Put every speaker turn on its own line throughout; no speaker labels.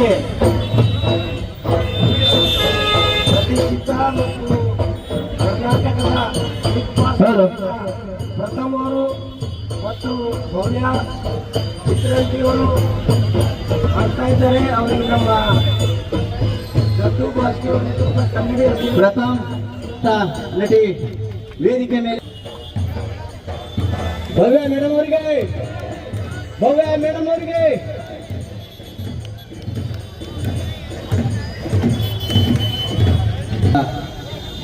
ನಮಗೆ ಪ್ರತಿಷ್ಠಿತ ಮತ್ತು ಕರ್ನಾಟಕದ ಬಿಗ್ ಬಾಸ್ ಪ್ರಥಮರು ಮತ್ತು ಭವ್ಯ ಚಿತ್ರನಟಿಯವರು ಮಾಡ್ತಾ ಇದ್ದಾರೆ ಅವರಿಗೆ ನಮ್ಮ ದತ್ತು ಭಾಷೆ ಕನ್ನಡ
ಪ್ರಥಮ್ ನಟಿ ವೇದಿಕೆ ಮೇಲೆ. ಭವ್ಯ ಮೇಡಮ್ ಅವರಿಗೆ ಭವ್ಯ ಮೇಡಮ್ ಅವರಿಗೆ.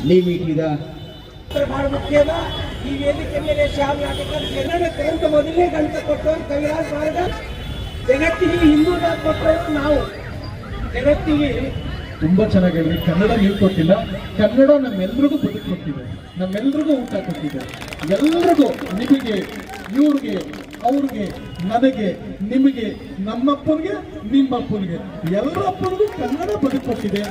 ನೇಮಿಟ್ಟಿದ
ಮಾಡಬೇಕೇನ ಈ ವೇದಿಕೆ ಮೇಲೆ ಶ್ಯಾಮ್ ನಾಟಕ ಮೊದಲನೇ ಗಂಟೆ ಕೊಟ್ಟವರು ಕವಿರಾಜ್ ಮಾರ್ಗ ಜಗತ್ತಿಗೆ ಹಿಂದೂ ಕೊಟ್ಟವರು ನಾವು. ಜಗತ್ತಿಗೆ
ತುಂಬಾ ಚೆನ್ನಾಗಿ ಕನ್ನಡ ನೀವು ಕೊಟ್ಟಿಲ್ಲ. ಕನ್ನಡ ನಮ್ಮೆಲ್ರಿಗೂ ಬದುಕು ಕೊಟ್ಟಿದೆ. ನಮ್ಮೆಲ್ರಿಗೂ ಊಟ ಕೊಟ್ಟಿದೆ. ಎಲ್ರಿಗೂ ನಿಮಗೆ ಇವ್ರಿಗೆ ಅವ್ರಿಗೆ ನನಗೆ ನಿಮಗೆ ನಮ್ಮಪ್ಪನಿಗೆ ನಿಮ್ಮಪ್ಪನಿಗೆ ಎಲ್ಲರಪ್ಪನಿಗೂ ಕನ್ನಡ ಬದುಕು ಕೊಟ್ಟಿದೆ.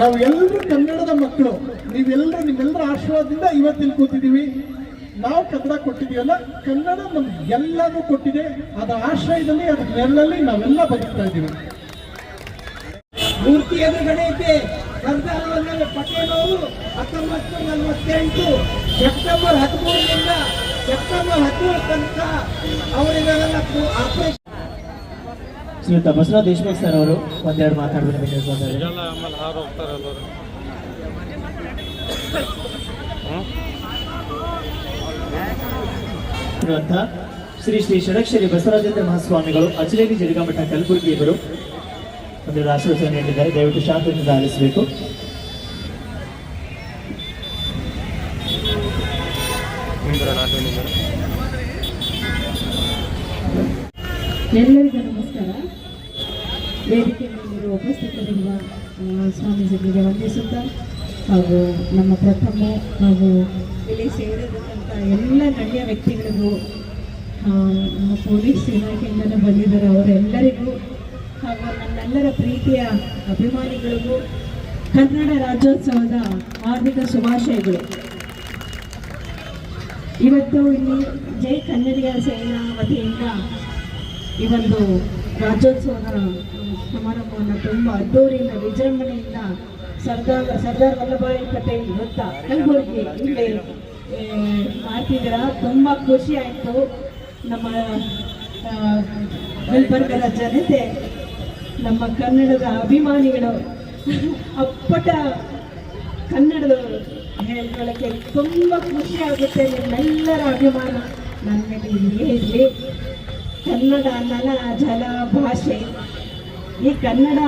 ನಾವು ಎಲ್ಲರೂ ಕನ್ನಡದ ಮಕ್ಕಳು. ನೀವೆಲ್ಲರೂ ನಿಮ್ಮೆಲ್ಲರ ಆಶೀರ್ವಾದದಿಂದ ಇವತ್ತಿಲ್ಲಿ ಕೂತಿದ್ದೀವಿ. ನಾವು ಕನ್ನಡ ಕೊಟ್ಟಿದೀವಲ್ಲ ಕನ್ನಡ ನಮ್ಗೆ ಎಲ್ಲನೂ ಕೊಟ್ಟಿದೆ. ಅದರ ಆಶ್ರಯದಲ್ಲಿ ಅದ್ರ ನೆರಳಲ್ಲಿ ನಾವೆಲ್ಲ ಬದುಕ್ತಾ ಇದ್ದೀವಿ.
ಮೂರ್ತಿ ಎದುರುಗಡೆ ಐತೆ ಸರ್ದಾರ್ ಪಟೇಲ್ ಅವರು ಹತ್ತೊಂಬತ್ತು ನಲವತ್ತೆಂಟು ಸೆಪ್ಟೆಂಬರ್ ಹದಿಮೂರರಿಂದ ಸೆಪ್ಟೆಂಬರ್ ಹದಿಮೂರು ತನಕ ಅವರಿಗೆಲ್ಲ ಆಪರೇಷನ್
ಶ್ರೀಯುತ ಬಸವರಾಜ್ ದೇಶಮುಖ್ ಸರ್ ಅವರು ಒಂದೆರಡು ಮಾತಾಡಬೇಕು ಶ್ರೀ ಶ್ರೀ ಷಡಕ್ಷರಿ ಬಸವರಾಜೇಂದ್ರ ಮಹಾಸ್ವಾಮಿಗಳು ಅಚಲೇರಿ ಜಿರಿಗಾಮಠ ಕಲಬುರಗಿ ಇವರು ಒಂದೆರಡು ಆಶೀರ್ವಚನ ನೀಡಿದ್ದಾರೆ. ದಯವಿಟ್ಟು ಶಾಂತಿಯಿಂದ ಆಲಿಸಬೇಕು
ಎಲ್ಲರಿಗೂ ವೇದಿಕೆ ಮೇಲಿರುವ ಉಪಸ್ಥಿತರಿರುವ ಸ್ವಾಮೀಜಿಗಳಿಗೆ ವಂದಿಸುತ್ತಾ ಹಾಗೂ ನಮ್ಮ ಪ್ರಥಮ ಹಾಗೂ ಇಲ್ಲಿ ಸೇರಿರತಕ್ಕಂಥ ಎಲ್ಲ ಗಣ್ಯ ವ್ಯಕ್ತಿಗಳಿಗೂ ನಮ್ಮ ಪೊಲೀಸ್ ಇಲಾಖೆಯಿಂದಲೇ ಬಂದಿದ್ದಾರೆ ಅವರೆಲ್ಲರಿಗೂ, ಹಾಗೂ ನನ್ನೆಲ್ಲರ ಪ್ರೀತಿಯ ಅಭಿಮಾನಿಗಳಿಗೂ, ಕನ್ನಡ ರಾಜ್ಯೋತ್ಸವದ ಹಾರ್ದಿಕ ಶುಭಾಶಯಗಳು. ಇವತ್ತು ಇಲ್ಲಿ ಜೈ ಕನ್ನಡಿಯ ಸೇನಾ ವತಿಯಿಂದ ಈ ಒಂದು ರಾಜ್ಯೋತ್ಸವದ ಸಮಾರಂಭವನ್ನು ತುಂಬ ಅದ್ದೂರಿಯಿಂದ, ವಿಜೃಂಭಣೆಯಿಂದ ಸರ್ದಾರ್ ಸರ್ದಾರ್ ವಲ್ಲಭಾಯಿ ಪಟೇಲ್ ವೃತ್ತ ಕಲಬುರಗಿ ಇಲ್ಲಿ ಮಾಡ್ತಿದ್ದೀರ? ತುಂಬ ಖುಷಿ ಆಯಿತು. ನಮ್ಮ ಗುಲ್ಬರ್ಗದ ಜನತೆ, ನಮ್ಮ ಕನ್ನಡದ ಅಭಿಮಾನಿಗಳು, ಅಪ್ಪಟ ಕನ್ನಡದ ಹೇಳ್ಕೊಳ್ಳೋಕ್ಕೆ ತುಂಬ ಖುಷಿ ಆಗುತ್ತೆ ನಿಮ್ಮೆಲ್ಲರ ಅಭಿಮಾನ. ನನ್ನ ಮೇಲೆ ಇರಲಿ. ಕನ್ನಡ ನನ ಜಲ ಭಾಷೆ ಈ ಕನ್ನಡ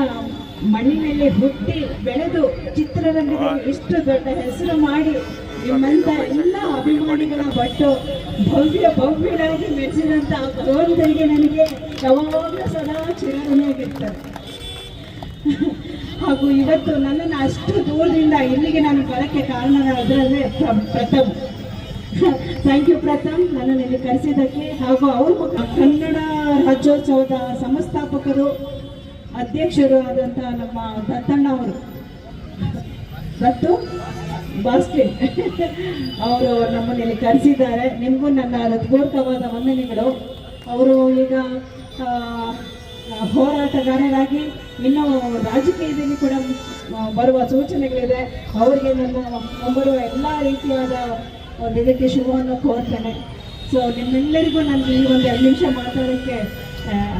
ಮಣ್ಣಿನಲ್ಲಿ ಹುಟ್ಟಿ ಬೆಳೆದು ಚಿತ್ರರಂಗದಲ್ಲಿ ಇಷ್ಟು ದೊಡ್ಡ ಹೆಸರು ಮಾಡಿ ನಿಮ್ಮಂತ ಎಲ್ಲ ಅಭಿಮಾನಿಗಳ ಬಟ್ಟು ಭವ್ಯ ಭವ್ಯರಾಗಿ ಮೆಚ್ಚಿದಂಥ ಭಗವಂತರಿಗೆ ನನಗೆ ಯಾವಾಗಲೂ ಸದಾ ಚಿರಋಣಿಯಾಗಿರ್ತಾರೆ ಹಾಗೂ ಇವತ್ತು ನನ್ನನ್ನು ಅಷ್ಟು ದೂರದಿಂದ ಇಲ್ಲಿಗೆ ನಾನು ಬರೋಕ್ಕೆ ಕಾರಣರಾದರೆ ಪ್ರಥಮ ಪ್ರಥಮ್. ಥ್ಯಾಂಕ್ ಯು ಪ್ರಥಮ್ ನನ್ನನ್ನು ಇಲ್ಲಿ ಕರೆಸಿದ್ದಕ್ಕೆ ಹಾಗೂ ಅವರು ಕನ್ನಡ ರಾಜ್ಯೋತ್ಸವದ ಸಂಸ್ಥಾಪಕರು, ಅಧ್ಯಕ್ಷರು ಆದಂಥ ನಮ್ಮ ದತ್ತಣ್ಣ ಅವರು. ದತ್ತು ಬಾಸ್ಕೆ ಅವರು ನಮ್ಮನ್ನು ಇಲ್ಲಿ ಕರೆಸಿದ್ದಾರೆ. ನಿಮಗೂ ನನ್ನ ಹೃತ್ಪೂರ್ವಕವಾದ ವಂದನೆಗಳು. ಅವರು ಈಗ ಹೋರಾಟಗಾರರಾಗಿ ಇನ್ನೂ ರಾಜಕೀಯದಲ್ಲಿ ಕೂಡ ಬರುವ ಸೂಚನೆಗಳಿದೆ. ಅವರಿಗೆ ನನ್ನ ಮುಂಬರುವ ಎಲ್ಲ ರೀತಿಯಾದ ಒಂದು ಇದಕ್ಕೆ ಶುಭವನ್ನು ಕೋರ್ತೇನೆ ಸೊ ನಿಮ್ಮೆಲ್ಲರಿಗೂ ನಾನು ಈ ಒಂದು ಎರಡು ನಿಮಿಷ ಮಾತಾಡೋಕ್ಕೆ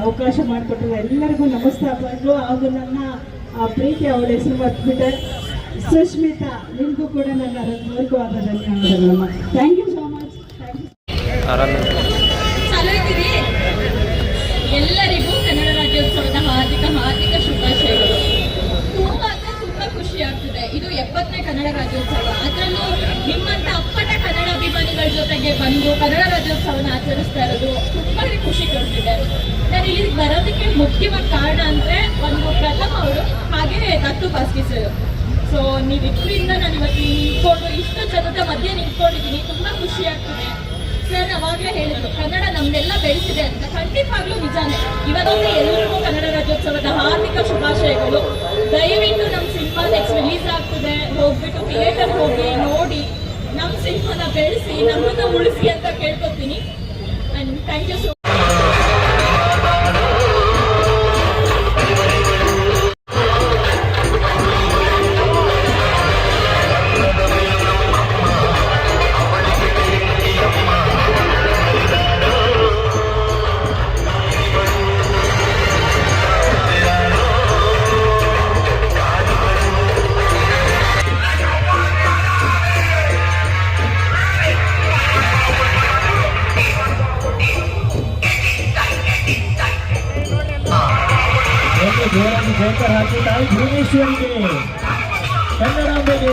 ಅವಕಾಶ ಮಾಡಿಕೊಟ್ಟಿದೆ ಎಲ್ಲರಿಗೂ ನಮಸ್ಕಾರಗಳು ಹಾಗೂ ನನ್ನ ಪ್ರೀತಿ ಅವಳ ಹೆಸರು ಮರ್ತ್ಬಿಟ್ಟೆ. ಸುಷ್ಮಿತಾ ನಿಮಗೂ ಕೂಡ ನನ್ನ ಹೃದಯವಾದ ಧನ್ಯವಾದಗಳಮ್ಮ. ಥ್ಯಾಂಕ್ ಯು ಸೋ ಮಚ್
ಎಲ್ಲರಿಗೂ ಕನ್ನಡ ರಾಜ್ಯೋತ್ಸವದ ಹಾರ್ದಿಕ ಹಾರ್ದಿಕ ಶುಭಾಶಯಗಳು. ತುಂಬಾ ಅಂದ್ರೆ ತುಂಬಾ ಖುಷಿ ಆಗ್ತಿದೆ. ಇದು ಎಪ್ಪತ್ತನೇ ಕನ್ನಡ ರಾಜ್ಯೋತ್ಸವ. ಅದರಲ್ಲೂ ಕನ್ನಡ ಅಭಿಮಾನಿಗಳ ಜೊತೆಗೆ ಬಂದು ಕನ್ನಡ ರಾಜ್ಯೋತ್ಸವನ ಆಚರಿಸ್ತಾ ಇರೋದು ತುಂಬಾ ಖುಷಿ ಕೊಡ್ತಿದೆ. ನಾನು ಇಲ್ಲಿ ಬರೋದಕ್ಕೆ ಮುಖ್ಯವಾದ ಕಾರಣ ಅಂದ್ರೆ ಒಂದು ಪ್ರಥಮ ಅವರು ಹಾಗೆ ದತ್ತು ಬಾಸ್ಕಿ ಸರ್ ಸೊ ನೀವಿಬ್ಬರಿಂದ ನಾನು ಇವತ್ತು ನಿಂತ್ಕೊಂಡು ಇಷ್ಟು ಜನದ ಮಧ್ಯೆ ನಿಂತ್ಕೊಂಡಿದ್ದೀನಿ. ತುಂಬಾ ಖುಷಿ ಆಗ್ತಿದೆ. ಸರ್ ಅವಾಗಲೇ ಹೇಳಿದ್ರು, ಕನ್ನಡ ನಮ್ದೆಲ್ಲ ಬೆಳೆಸಿದೆ ಅಂತ. ಖಂಡಿತವಾಗ್ಲೂ ನಿಜಾನೇ. ಇವತ್ತೊಂದು ಎಲ್ಲರಿಗೂ ಕನ್ನಡ ರಾಜ್ಯೋತ್ಸವದ ಹಾರ್ದಿಕ ಶುಭಾಶಯಗಳು. ದಯವಿಟ್ಟು ನಮ್ಮ ಸಿನಿಮಾ ನೆಕ್ಸ್ಟ್ ರಿಲೀಸ್ ಆಗ್ತಿದೆ. ಹೋಗ್ಬಿಟ್ಟು ಥಿಯೇಟರ್ ಹೋಗಿ ನೋಡಿ. ನಮ್ಮ ಸಿನಿಮಾನ ಬೆಳೆಸಿ ನಮ್ಮನ್ನ ಉಳಿಸಿ ಅಂತ ಕೇಳ್ಕೊತೀನಿ. ಅಂಡ್ ಥ್ಯಾಂಕ್ ಯು ಸೊ
ಬರಲಿ ಜೋರಾಗಿ ಜಯಕರ್ ಹಾಕಿ ತಾಯಿ ಭುವನೇಶ್ವರಿಗೆ ಕನ್ನಡಾಂಬೆಗೆ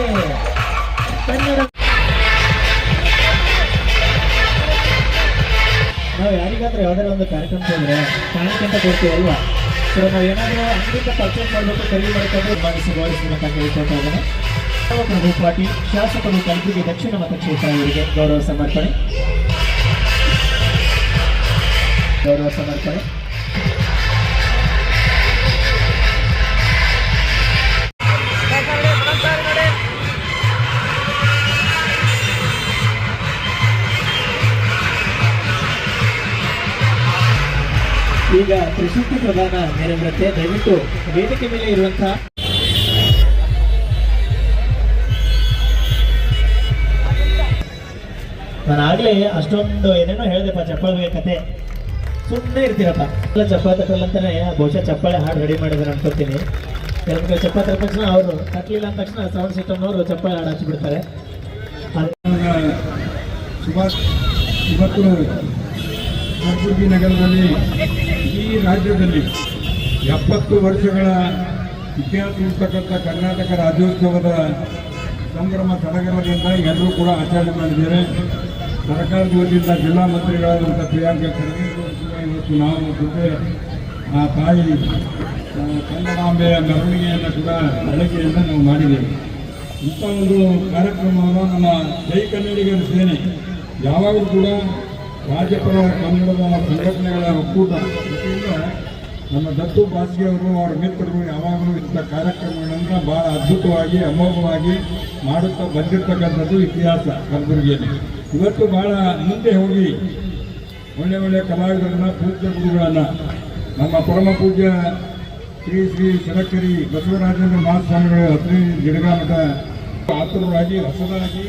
ಕನ್ನಡ ನಾವು ಯಾರಿಗಾದ್ರೂ ಯಾವ್ದಾದ್ರು ಒಂದು ಕಾರ್ಯಕ್ರಮ ಹೋದ್ರೆ ಕಾಣಿಕೆ ಅಂತ ಕೊಡ್ತೀವಲ್ವಾ ಸೊ ನಾವು ಏನಾದರೂ ಅಂಗಡಿಯಿಂದ ಪರ್ಚೇಸ್ ಮಾಡಬೇಕು, ಖರೀದಿ ಮಾಡ್ಕೊಂಡು ಮಾಡಿಸಿ ಗೌರವಿಸಬೇಕಂತ ಕೇಳ್ಕೊಳ್ತಾ ಇದ್ದೇನೆ. ಪ್ರಭು ಪಾಟೀಲ್ ಶಾಸಕರು ಕಲಬುರಗಿ ದಕ್ಷಿಣ ಮತಕ್ಷೇತ್ರ ಅವರಿಗೆ ಗೌರವ ಸಮರ್ಪಣೆ. ಗೌರವ ಸಮರ್ಪಣೆ. ಈಗ ಪ್ರಶಸ್ತಿ ಪ್ರದಾನ ನೆರವೇರುತ್ತೆ ದಯವಿಟ್ಟು ವೇದಿಕೆ ಮೇಲೆ ಇರುವಂತಹ ನಾನು ಆಗ್ಲೇ ಅಷ್ಟೊಂದು ಏನೇನೋ ಹೇಳ್ದೆಪ್ಪ ಚಪ್ಪಾಳೆ ಕತೆ. ಸುಮ್ಮನೆ ಇರ್ತೀರಪ್ಪ. ಎಲ್ಲ ಚಪ್ಪಾಳೆ ತಟ್ಟಲ್ಲ ಅಂತಾನೆ ಬಹುಶಃ ಚಪ್ಪಾಳೆ ಹಾಡು ರೆಡಿ ಮಾಡಿದ್ರು ಅನ್ಕೋತೀನಿ. ಕೆಲವೊಂದು ಚಪ್ಪಾಳೆ ತಟ್ಟ ತಕ್ಷಣ ಅವರು ಕಟ್ಲಿಲ್ಲ ಅಂದ ತಕ್ಷಣ ಸೌಂಡ್ ಸಿಸ್ಟಮ್ನವರು ಚಪ್ಪಾಳೆ ಹಾಡು ಹಚ್ಚಿಬಿಡ್ತಾರೆ.
ಸುಭಾಷ್ ಇವತ್ತು ಕಲಬುರಗಿ ನಗರದಲ್ಲಿ ಈ ರಾಜ್ಯದಲ್ಲಿ ಎಪ್ಪತ್ತು ವರ್ಷಗಳ ಇತಿಹಾಸ ಇರ್ತಕ್ಕಂಥ ಕರ್ನಾಟಕ ರಾಜ್ಯೋತ್ಸವದ ಸಂಭ್ರಮ ಸಡಗರದಿಂದ ಎಲ್ಲರೂ ಕೂಡ ಆಚರಣೆ ಮಾಡಿದ್ದಾರೆ. ಸರ್ಕಾರದ ವತಿಯಿಂದ ಜಿಲ್ಲಾ ಮಂತ್ರಿಗಳಾದಂಥ ಪ್ರಿಯಾಂಕ ಖರ್ಗೆ ಇವತ್ತು ನಾವು ಜೊತೆ ಆ ತಾಯಿ ಕನ್ನಡಾಂಬೆಯ ಮೆರವಣಿಗೆಯನ್ನು ಕೂಡ ಬೆಳಗ್ಗೆಯಿಂದ ನಾವು ಮಾಡಿದ್ದೇವೆ. ಇಂಥ ಒಂದು ಕಾರ್ಯಕ್ರಮವನ್ನು ನಮ್ಮ ಜೈ ಕನ್ನಡಿಗರ ಸೇನೆ ಯಾವಾಗಲೂ ಕೂಡ ರಾಜ್ಯಪರ ಕನ್ನಡದ ಸಂಘಟನೆಗಳ ಒಕ್ಕೂಟ. ವತಿಯಿಂದ ನಮ್ಮ ದತ್ತು ಬಾಸಿಗೆ ಅವರು ಮಿತ್ರರು ಯಾವಾಗಲೂ ಇಂಥ ಕಾರ್ಯಕ್ರಮಗಳನ್ನು ಭಾಳ ಅದ್ಭುತವಾಗಿ, ಅಮೋಘವಾಗಿ ಮಾಡುತ್ತಾ ಬಂದಿರತಕ್ಕಂಥದ್ದು ಇತಿಹಾಸ ಕಲಬುರಗಿಯಲ್ಲಿ ಇವತ್ತು ಭಾಳ ಮುಂದೆ ಹೋಗಿ ಒಳ್ಳೆ ಒಳ್ಳೆ ಕಲಾವಿದರನ್ನ, ಪೂಜ್ಯ ಗುರುಗಳನ್ನು, ನಮ್ಮ ಪರಮ ಪೂಜ್ಯ ಶ್ರೀ ಶ್ರೀ ಶರಕರಿ ಬಸವರಾಜೇಂದ್ರ ಮಹಾಸ್ವಾಮಿಗಳು ಹದಿನೈದು ಗಿಡಗಾಮಠ ಆತುರವಾಗಿ, ಹೊಸದಾಗಿ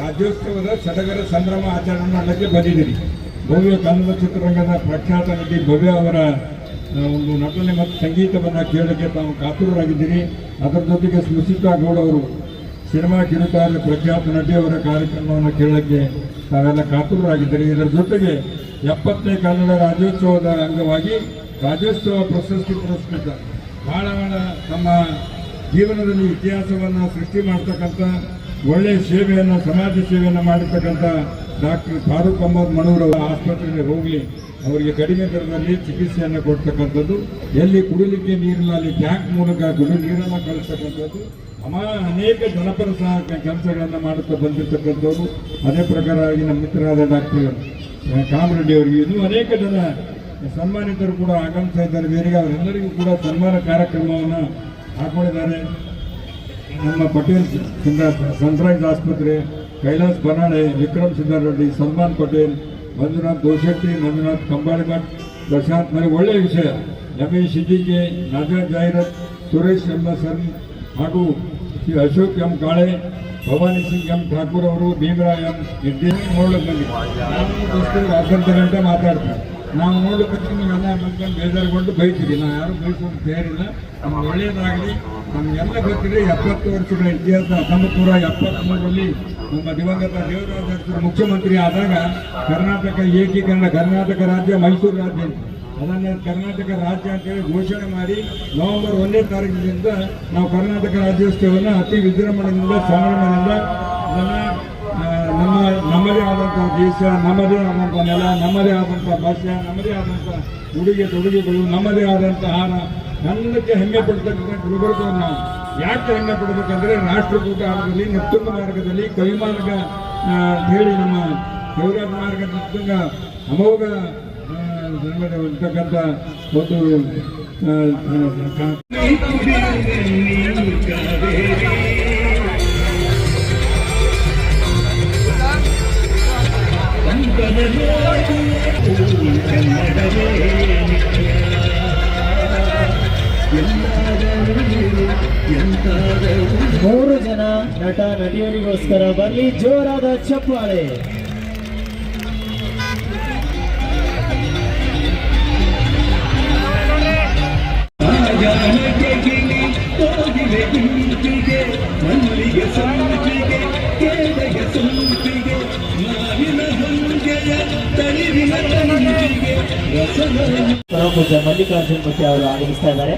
ರಾಜ್ಯೋತ್ಸವದ ಸಡಗರ ಸಂಭ್ರಮ ಆಚರಣೆ ಮಾಡಲಿಕ್ಕೆ ಬಂದಿದ್ದೀರಿ. ಭವ್ಯ ಕನ್ನಡ ಚಿತ್ರರಂಗದ ಪ್ರಖ್ಯಾತ ನಟಿ ಭವ್ಯ ಅವರ ಒಂದು ನಟನೆ ಮತ್ತು ಸಂಗೀತವನ್ನು ಕೇಳಲಿಕ್ಕೆ ತಾವು ಕಾತುರರಾಗಿದ್ದೀರಿ. ಅದರ ಜೊತೆಗೆ ಸ್ಮಿತಾ ಗೌಡ ಅವರು ಸಿನಿಮಾ ಕಿರುತಾರ ಪ್ರಖ್ಯಾತ ನಟಿಯವರ ಕಾರ್ಯಕ್ರಮವನ್ನು ಕೇಳೋಕ್ಕೆ ತಾವೆಲ್ಲ ಕಾತುರರಾಗಿದ್ದೀರಿ. ಇದರ ಜೊತೆಗೆ ಎಪ್ಪತ್ತನೇ ಕನ್ನಡ ರಾಜ್ಯೋತ್ಸವದ ಅಂಗವಾಗಿ ರಾಜ್ಯೋತ್ಸವ ಪ್ರಶಸ್ತಿ ಪುರಸ್ಕೃತ ಬಹಳ ಬಹಳ ತಮ್ಮ ಜೀವನದಲ್ಲಿ ಇತಿಹಾಸವನ್ನು ಸೃಷ್ಟಿ ಮಾಡ್ತಕ್ಕಂಥ ಒಳ್ಳೆಯ ಸೇವೆಯನ್ನು, ಸಮಾಜ ಸೇವೆಯನ್ನು ಮಾಡಿರ್ತಕ್ಕಂಥ ಡಾಕ್ಟರ್ ಫಾರೂಕ್ ಅಹಮದ್ ಮನೂರ್ ಅವರ ಆಸ್ಪತ್ರೆಗೆ ಹೋಗಲಿ, ಅವರಿಗೆ ಕಡಿಮೆ ದರದಲ್ಲಿ ಚಿಕಿತ್ಸೆಯನ್ನು ಕೊಡ್ತಕ್ಕಂಥದ್ದು, ಎಲ್ಲಿ ಕುಡಿಲಿಕ್ಕೆ ನೀರಿಲ್ಲ, ಅಲ್ಲಿ ಟ್ಯಾಂಕ್ ಮೂಲಕ ಕುಡಿ ನೀರನ್ನು ಕಳಿಸ್ತಕ್ಕಂಥದ್ದು, ಅಮಾ ಅನೇಕ ಜನಪರ ಸಹ ಕೆಲಸಗಳನ್ನು ಮಾಡುತ್ತಾ ಬಂದಿರತಕ್ಕಂಥವ್ರು. ಅದೇ ಪ್ರಕಾರ ಆಗಿ ನಮ್ಮ ಮಿತ್ರರಾದ ಡಾಕ್ಟರ್ ಕಾಮರೆಡ್ಡಿ ಅವರಿಗೆ ಇನ್ನೂ ಅನೇಕ ಜನ ಸನ್ಮಾನಿತರು ಕೂಡ ಆಗಮಿಸ್ತಾ ಇದ್ದಾರೆ. ಬೇರೆ ಅವರೆಲ್ಲರಿಗೂ ಕೂಡ ಸನ್ಮಾನ ಕಾರ್ಯಕ್ರಮವನ್ನು ಹಾಕೊಂಡಿದ್ದಾರೆ ನಮ್ಮ ಪಟೇಲ್ ಸನ್ರೈಸ್ ಆಸ್ಪತ್ರೆ ಕೈಲಾಸ್ ಬನಾಳೆ ವಿಕ್ರಮ್ ಸಿದ್ದಾರೆಡ್ಡಿ ಸಲ್ಮಾನ್ ಪಟೇಲ್, ಮಂಜುನಾಥ್ ದೋಶೆಟ್ಟಿ ಮಂಜುನಾಥ್ ಕಂಬಾಳಿಮಠ್, ಪ್ರಶಾಂತ್ ನನಗೆ ಒಳ್ಳೆಯ ವಿಷಯ. ರಮೇಶ್ ಸಿದ್ದಿಗೆ ನಾಜಾ ಜಾಹಿರತ್, ಸುರೇಶ್ ಎಂ ಎಸ್ ಎನ್ ಹಾಗೂ ಶ್ರೀ ಅಶೋಕ್ ಎಂ ಕಾಳೆ, ಭವಾನಿ ಸಿಂಗ್ ಎಂ ಠಾಕೂರ್ ಅವರು, ಭೀಮರಾಯ್ ಎಂ ನಿರ್ದೇಶನ ನಾವು ದೋಸ್ತರು ಅರ್ಧಂತ ಗಂಟೆ ಮಾತಾಡ್ತೀವಿ ನಾವು ನೋಡ್ಲಿಕ್ಕೆ ಬಂದ್ರೆ ಬಂದು ಮಂತ್ಕೊಂಡು ಬೇಜಾರುಗೊಂಡು ಬೈತೀವಿ. ನಾವು ಯಾರು ಬೈಸೋದು ಬೇರಿಲ್ಲ. ನಮ್ಗೆ ಒಳ್ಳೆಯದಾಗಲಿ ನಮಗೆಲ್ಲ ಗೊತ್ತಿದೆ, ಎಪ್ಪತ್ತು ವರ್ಷಗಳ ಇತಿಹಾಸ ಹತ್ತೊಂಬತ್ತು ನೂರ ಎಪ್ಪತ್ತ್ಮೂರರಲ್ಲಿ ನಮ್ಮ ದಿವಂಗತ ದೇವರಾಜ ಮುಖ್ಯಮಂತ್ರಿ ಆದಾಗ ಕರ್ನಾಟಕ ಏಕೀಕರಣ, ಕರ್ನಾಟಕ ರಾಜ್ಯ, ಮೈಸೂರು ರಾಜ್ಯ. ಅಂತ. ಅದನ್ನು ಕರ್ನಾಟಕ ರಾಜ್ಯ ಅಂತೇಳಿ ಘೋಷಣೆ ಮಾಡಿ ನವೆಂಬರ್ ಒಂದನೇ ತಾರೀಕಿನಿಂದ ನಾವು ಕರ್ನಾಟಕ ರಾಜ್ಯೋತ್ಸವವನ್ನು ಅತಿ ವಿಜೃಂಭಣೆಯಿಂದ, ಸಂಭ್ರಮದಿಂದ ಅದನ್ನು ನಮ್ಮ, ನಮ್ಮದೇ ಆದಂಥ ದೇಶ, ನಮ್ಮದೇ ಆದಂಥ ನೆಲ, ನಮ್ಮದೇ ಆದಂಥ ಭಾಷೆ, ನಮ್ಮದೇ ಆದಂಥ ಉಡುಗೆ ತೊಡುಗೆಗಳು, ನಮ್ಮದೇ ಆದಂಥ ಆಹಾರ. ನನ್ನಕ್ಕೆ ಹೆಮ್ಮೆ ಪಡ್ತಕ್ಕಂಥ ಗುಲ್ಬರ್ಗವನ್ನು ನಾವು ಯಾಕೆ ಹೆಮ್ಮೆ ಪಡಬೇಕಂದ್ರೆ ರಾಷ್ಟ್ರಕೂಟ ಆಗದಲ್ಲಿ ನೆತ್ತುಂಗ ಮಾರ್ಗದಲ್ಲಿ ಕವಿಮಾರ್ಗ ಹೇಳಿ ನಮ್ಮ ಕವಿರಾಜ ಮಾರ್ಗ ನೆತ್ತುಂಗ ಅಮೋಘ ಇರ್ತಕ್ಕಂಥ ಒಂದು
ಮೂರು ಜನ ನಟ ನಟಿಯರಿಗೋಸ್ಕರ ಬರಲಿ ಜೋರಾದ ಚಪ್ಪಾಳೆ. ಶ್ರೀಯುತ ಮಲ್ಲಿಕಾರ್ಜುನ್ ಅವರು ಆಗಮಿಸ್ತಾ ಇದ್ದಾರೆ.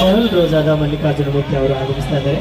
ಮೊದಲ ರೋಜಾದ ಮಲ್ಲಿಕಾರ್ಜುನ ಮುಖ್ಯ ಅವರು ಆಗಮಿಸ್ತಾ ಇದ್ದಾರೆ.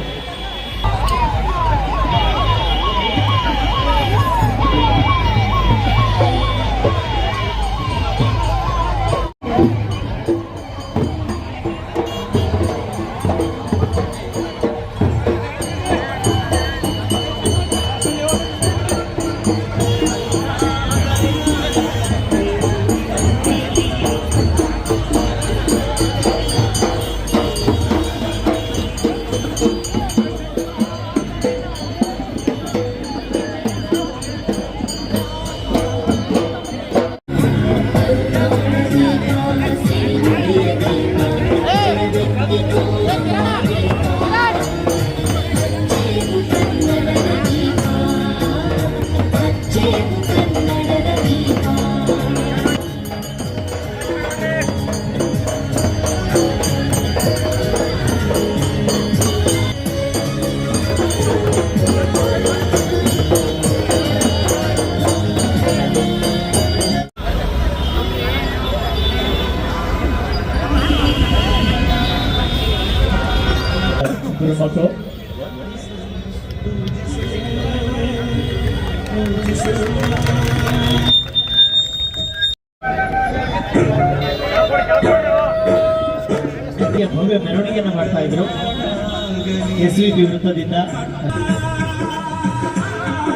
ವೃತ್ತದಿಂದ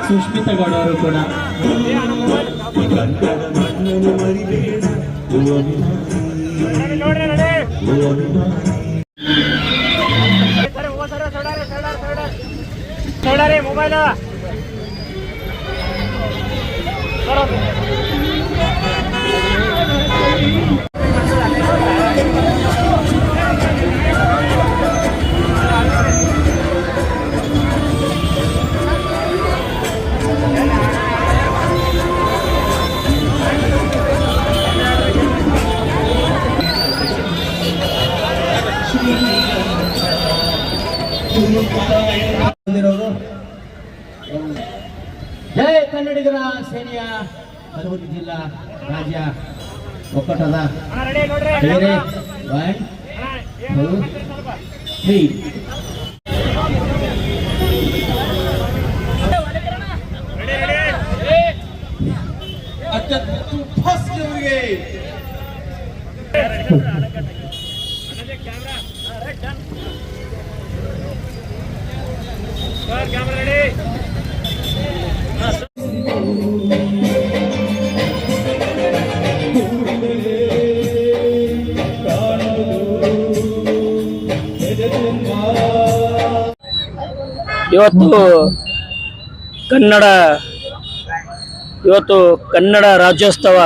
ಸುಷ್ಮಿತಾ ಗೌಡ ಅವರು ಕೂಡ.
ಜಯ ಒಕ್ಕೂಟದ ಬೇರೆ ಒನ್ ಟೂ ತ್ರೀ
ಇವತ್ತು ಕನ್ನಡ ಇವತ್ತು ಕನ್ನಡ ರಾಜ್ಯೋತ್ಸವ